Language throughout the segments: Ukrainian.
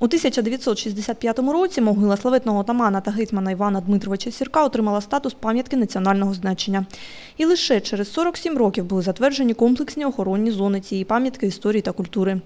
У 1965 році могила славетного отамана та гетьмана Івана Дмитровича Сірка отримала статус пам'ятки національного значення. І лише через 47 років були затверджені комплексні охоронні зони цієї пам'ятки історії та культури.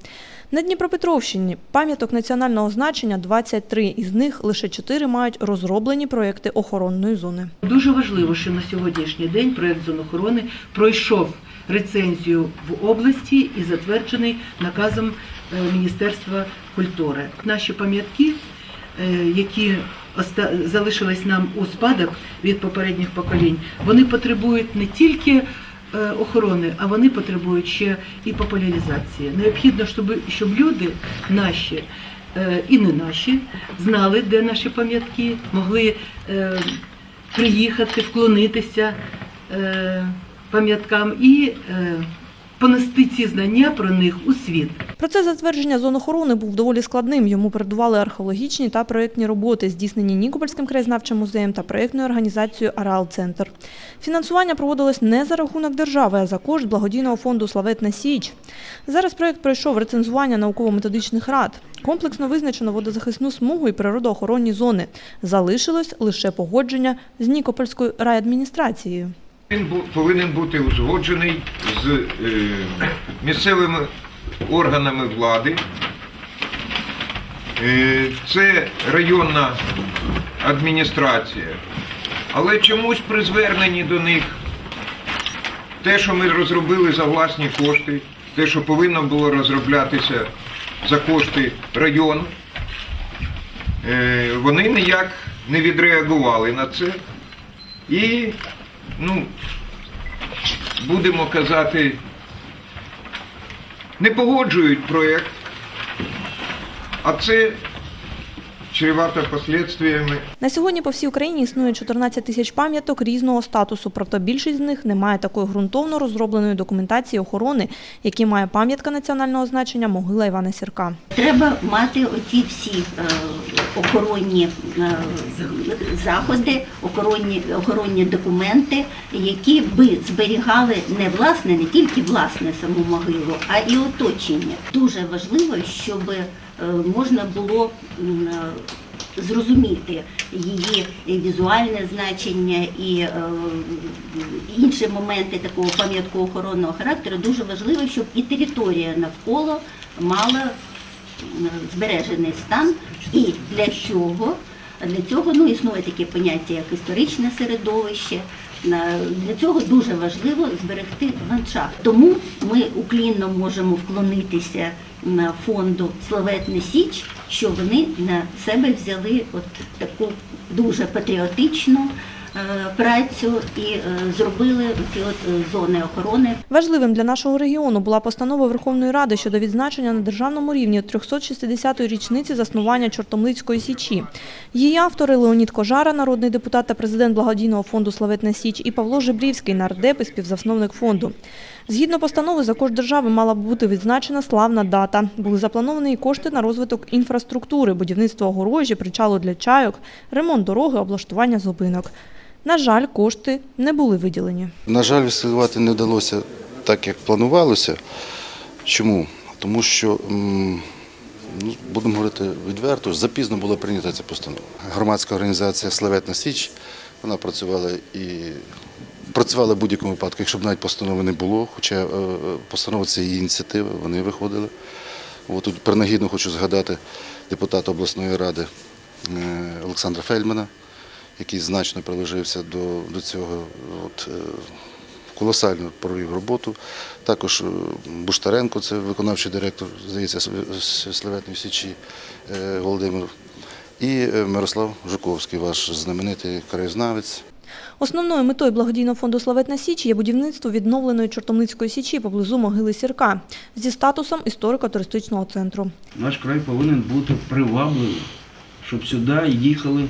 На Дніпропетровщині пам'яток національного значення 23, із них лише 4 мають розроблені проекти охоронної зони. Дуже важливо, що на сьогоднішній день проект зон охорони пройшов рецензію в області і затверджений наказом е, Міністерства культури. Наші пам'ятки, е, які залишились нам у спадок від попередніх поколінь, вони потребують не тільки е, охорони, а вони потребують ще і популяризації. Необхідно, щоб, щоб люди наші і не наші знали, де наші пам'ятки, могли приїхати, вклонитися пам'яткам і е, понести ці знання про них у світ. Процес затвердження зон охорони був доволі складним. Йому передували археологічні та проєктні роботи, здійснені Нікопольським краєзнавчим музеєм та проєктною організацією Арал-Центр. Фінансування проводилось не за рахунок держави, а за кошт благодійного фонду Славетна Січ. Зараз проєкт пройшов рецензування науково-методичних рад. Комплексно визначено водозахисну смугу і природоохоронні зони. Залишилось лише погодження з Нікопольською райадміністрацією. Він повинен бути узгоджений з е, місцевими органами влади. Е, це районна адміністрація. Але чомусь при зверненні до них те, що ми розробили за власні кошти, те, що повинно було розроблятися за кошти району, е, вони ніяк не відреагували на це. І, ну, будемо казати, не погоджують проєкт, а це чревато последствиями. На сьогодні по всій Україні існує 14 тисяч пам'яток різного статусу, проте більшість з них не має такої ґрунтовно розробленої документації охорони, які має пам'ятка національного значення могила Івана Сірка. Треба мати оці всі е, охоронні е, заходи, охоронні, охоронні документи, які би зберігали не власне, не тільки власне саму могилу, а і оточення. Дуже важливо, щоб е, можна було е, зрозуміти її візуальне значення і інші моменти такого пам'ятко-охоронного характеру. Дуже важливо, щоб і територія навколо мала збережений стан. І для цього, для цього ну, існує таке поняття, як історичне середовище. Для цього дуже важливо зберегти ландшафт. Тому ми уклінно можемо вклонитися на фонду Славетна Січ, що вони на себе взяли от таку дуже патріотичну працю і е, зробили ці от е, зони охорони Важливим для нашого регіону була постанова Верховної Ради щодо відзначення на державному рівні 360-ї річниці заснування Чортомлицької січі. Її автори Леонід Кожара, народний депутат та президент благодійного фонду Славетна Січ, і Павло Жебрівський, нардеп і співзасновник фонду. Згідно постанови, за кошт держави мала б бути відзначена славна дата. Були заплановані і кошти на розвиток інфраструктури, будівництво огорожі, причалу для чайок, ремонт дороги, облаштування зупинок. На жаль, кошти не були виділені. На жаль, відслідувати не вдалося так, як планувалося. Чому? Тому що, ну, будемо говорити відверто, запізно була прийнята ця постанова. Громадська організація Славетна Січ, вона працювала і працювала в будь-якому випадку, якщо б навіть постанови не було, хоча е, постанова це її ініціатива, вони виходили. От тут принагідно хочу згадати депутата обласної ради е, Олександра Фельдмана, який значно приложився до, до цього. От, е, колосально провів роботу. Також е, Буштаренко, це виконавчий директор, здається, Славетної Січі е, Володимир. І Мирослав Жуковський, ваш знаменитий краєзнавець. Основною метою благодійного фонду Славетна Січ є будівництво відновленої Чортомлицької січі поблизу могили Сірка зі статусом історико-туристичного центру. Наш край повинен бути привабливим, щоб сюди їхали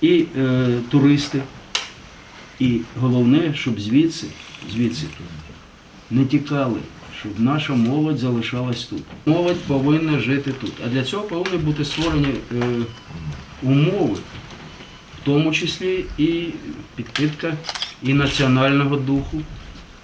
і е, туристи, і головне, щоб звідси, звідси не тікали, щоб наша молодь залишалась тут. Молодь повинна жити тут. А для цього повинні бути створені е, умови, в тому числі і підпитка і національного духу,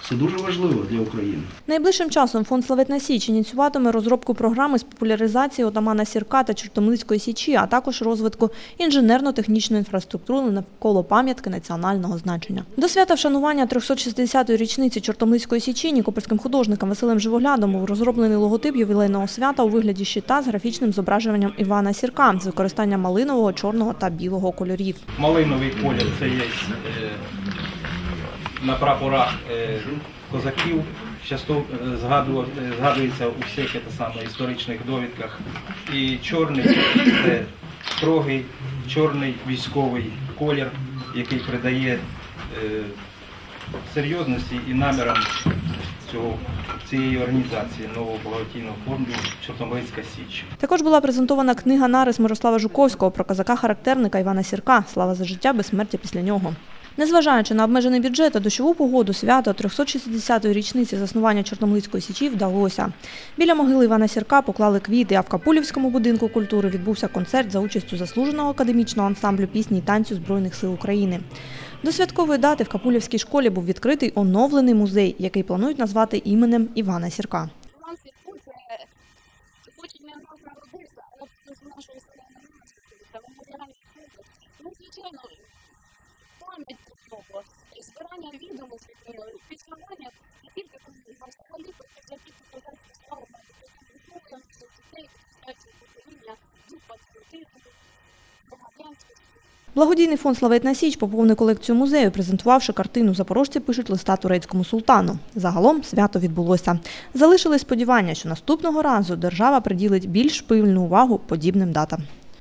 Це дуже важливо для України. Найближчим часом фонд Славетна Січ ініціюватиме розробку програми з популяризації отамана Сірка та Чортомлицької січі, а також розвитку інженерно-технічної інфраструктури навколо пам'ятки національного значення. До свята вшанування 360-ї річниці Чортомлицької січі нікопольським художником Василем Живоглядом був розроблений логотип ювілейного свята у вигляді щита з графічним зображенням Івана Сірка з використанням малинового, чорного та білого кольорів. малиновий колір це є е, на прапорах е, козаків. Часто е, е, згадується у всіх це саме історичних довідках. І чорний це строгий чорний військовий колір, який придає серйозності і намірам цього цієї організації нового благодійного фонду Чорнобильська Січ. Також була презентована книга нарис Мирослава Жуковського про козака-характерника Івана Сірка Слава за життя безсмертя після нього. Незважаючи на обмежений бюджет та дощову погоду, свято 360-ї річниці заснування Чорномлицької січі вдалося. Біля могили Івана Сірка поклали квіти, а в Капулівському будинку культури відбувся концерт за участю заслуженого академічного ансамблю пісні і танцю Збройних сил України. До святкової дати в Капулівській школі був відкритий оновлений музей, який планують назвати іменем Івана Сірка. Іван Сірко це хоч і не в нас народився, але з нашої історії не розповідає, меморіальний комплекс. Ну, звичайно, пам'ять про нього, збирання відомостей про нього, підсування не тільки про нього, а взагалі про завдяки козацьку славу, виховуємо дітей, старшого покоління, дух патріотизму, громадянськості. Благодійний фонд Славетна Січ поповнив колекцію музею, презентувавши картину Запорожці пишуть листа турецькому султану. Загалом свято відбулося. Залишили сподівання, що наступного разу держава приділить більш пильну увагу подібним датам.